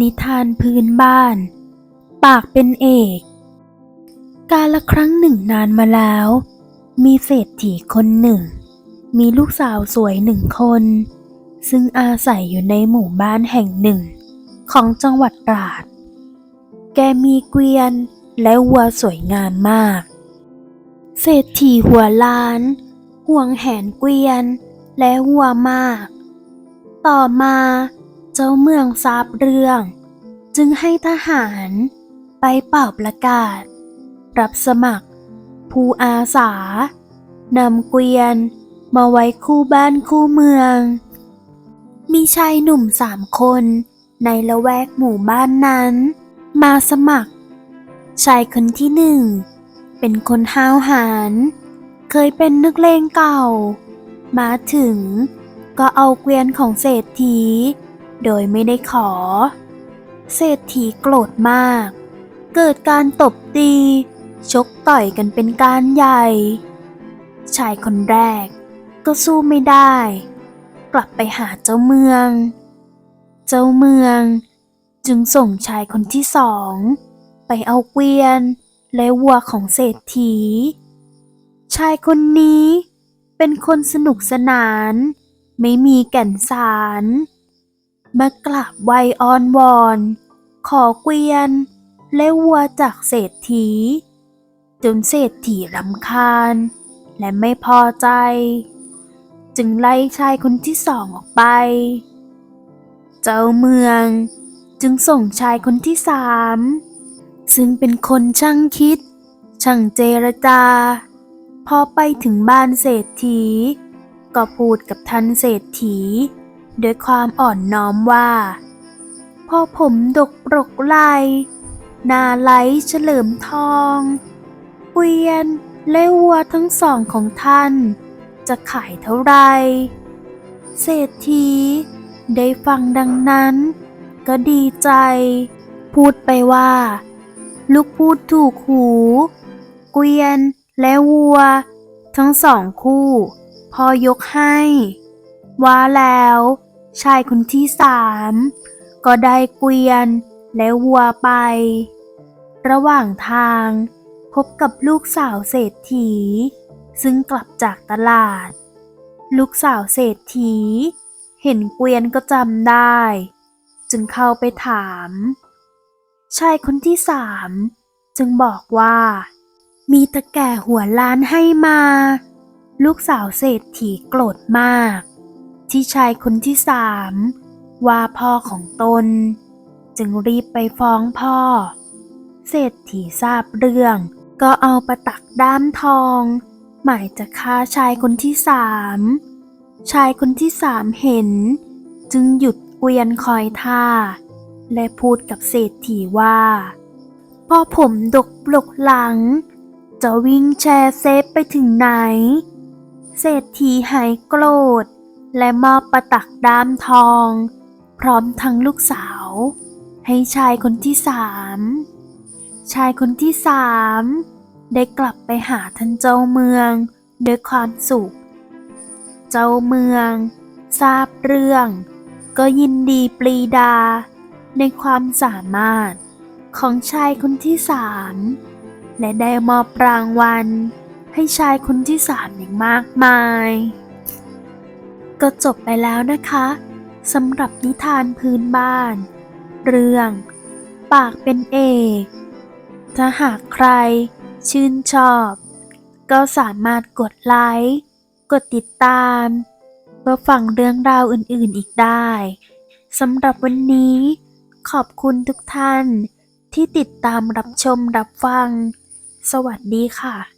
นิทานพื้นบ้าน ปากเป็นเอก กาละครั้งหนึ่งนานมาแล้ว มีเศรษฐีคนหนึ่ง มีลูกสาวสวยหนึ่งคน ซึ่งอาศัยอยู่ในหมู่บ้านแห่งหนึ่ง ของจังหวัดตราด แกมีเกวียนและวัวสวยงามมาก เศรษฐีหัวล้าน ห่วงแหนเกวียนและวัวมาก ต่อมา เจ้าเมืองทราบเรื่อง จึงให้ทหารไปเป่าประกาศ รับสมัคร ผู้อาสานำเกวียนมาไว้คู่บ้านคู่เมือง มีชายหนุ่มสามคนในละแวกหมู่บ้านนั้น มาสมัคร ชายคนที่หนึ่ง เป็นคนห้าวหาญเคยเป็นนักเลงเก่า มาถึงก็เอาเกวียนของเศรษฐี โดยไม่ได้ขอ เศรษฐีโกรธมาก เกิดการตบตี ชกต่อยกันเป็นการใหญ่ ชายคนแรกก็สู้ไม่ได้ กลับไปหาเจ้าเมือง เจ้าเมือง จึงส่งชายคนที่สอง ไปเอาเกวียนและวัวของเศรษฐี ชายคนนี้เป็นคนสนุกสนาน ไม่มีแก่นสาร มากราบไหวอ้อนวอน ขอเกวียน และวัวจากเศรษฐี จนเศรษฐีรำคาญ และไม่พอใจ จึงไล่ชายคนที่สองออกไป เจ้าเมืองจึงส่งชายคนที่สามซึ่งเป็นคนช่างคิด ช่างเจรจา พอไปถึงบ้านเศรษฐี ก็พูดกับท่านเศรษฐี ด้วยความอ่อนน้อมว่าพ่อผมดกปรกไหลนาไหลเฉลิมทองเกวียนและวัวทั้งสองของท่าน จะขายเท่าไร เศรษฐีได้ฟังดังนั้น ก็ดีใจ พูดไปว่า ลูกพูดถูกหู เกวียนและวัว ทั้งสองคู่ พอยกให้ ว่าแล้ว ชายคนที่สามก็ได้เกวียนและวัวไป ระหว่างทางพบกับลูกสาวเศรษฐี ซึ่งกลับจากตลาด ลูกสาวเศรษฐี เห็นเกวียนก็จำได้ จึงเข้าไปถาม ชายคนที่สามจึงบอกว่า มีตะแก่หัวล้านให้มา ลูกสาวเศรษฐีโกรธมาก ที่ชายคนที่สามว่าพ่อของตน จึงรีบไปฟ้องพ่อ เศรษฐีทราบเรื่อง ก็เอาประตักด้ามทอง หมายจะฆ่าชายคนที่สามชายคนที่สามเห็น จึงหยุดเกวียนคอยท่า และพูดกับเศรษฐีว่าพ่อผมดกปลกหลัง จะวิ่งแชร์เซฟไปถึงไหน เศรษฐีหายโกรธ และมอบประตักด้ามทอง พร้อมทั้งลูกสาว ให้ชายคนที่สาม ชายคนที่สาม ได้กลับไปหาท่านเจ้าเมืองด้วยความสุข เจ้าเมือง ทราบเรื่อง ก็ยินดีปรีดา ในความสามารถของชายคนที่สาม และได้มอบรางวัล ให้ชายคนที่สามอย่างมากมาย ก็จบไปแล้วนะคะสำหรับนิทานพื้นบ้าน เรื่อง ปากเป็นเอกถ้าหากใคร ชื่นชอบ ก็สามารถกดไลค์กดติดตามเพื่อฟังเรื่องราวอื่นๆอีกได้สำหรับวันนี้ ขอบคุณทุกท่านที่ติดตามรับชมรับฟัง สวัสดีค่ะ